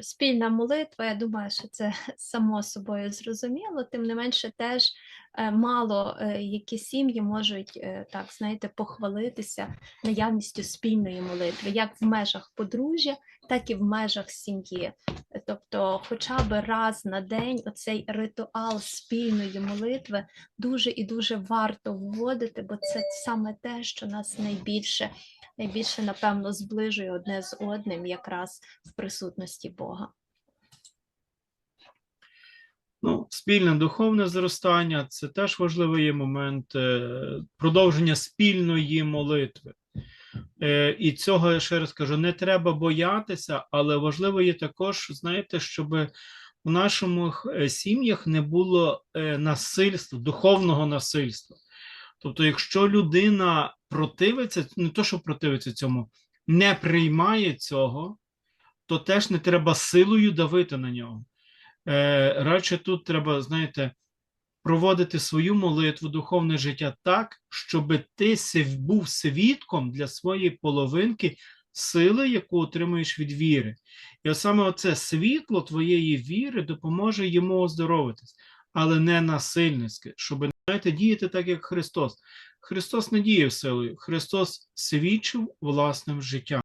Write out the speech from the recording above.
спільна молитва, я думаю, що це само собою зрозуміло. Тим не менше, теж мало е, які сім'ї можуть е, так, знаєте, похвалитися наявністю спільної молитви, як в межах подружжя, так і в межах сім'ї. Тобто, хоча б раз на день оцей ритуал спільної молитви дуже і дуже варто вводити, бо це саме те, що нас найбільше, найбільше напевно зближує одне з одним, якраз в присутності Бога. Спільне духовне зростання це теж важливий момент е, продовження спільної молитви. Е, І цього я ще раз кажу, не треба боятися, але важливо є також, знаєте, щоб у нашому е, сім'ях не було насильства, духовного насильства. Тобто, якщо людина противиться, не то, що противиться цьому, не приймає цього, то теж не треба силою давити на нього. Е, радше тут треба, знаєте, проводити свою молитву, духовне життя так, щоб ти був свідком для своєї половинки сили, яку отримуєш від віри. І саме оце світло твоєї віри допоможе йому оздоровитись, але не насильницьки, щоб знаєте, діяти так, як Христос. Христос не діяв силою, Христос свідчив власним життям.